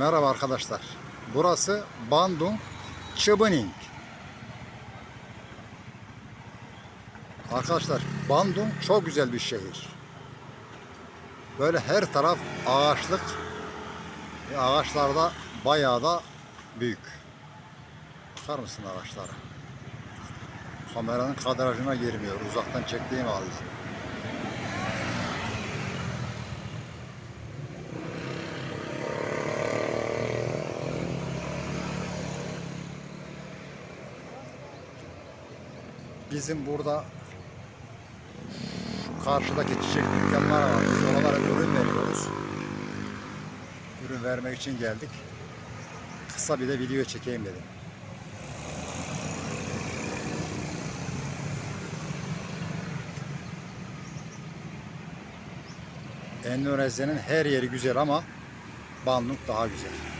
Merhaba arkadaşlar. Burası Bandung Çıbıning. Arkadaşlar Bandung çok güzel bir şehir. Böyle her taraf ağaçlık. Ve ağaçlar da bayağı da büyük. Bakar mısın ağaçlara? Kameranın kadrajına girmiyor. Uzaktan çektiğim halde. Bizim burada karşıdaki çiçek dükkanları var. Biz oralara ürün veriyoruz. Ürün vermek için geldik. Kısa bir de video çekeyim dedim. Endonezya'nın her yeri güzel ama Bandung daha güzel.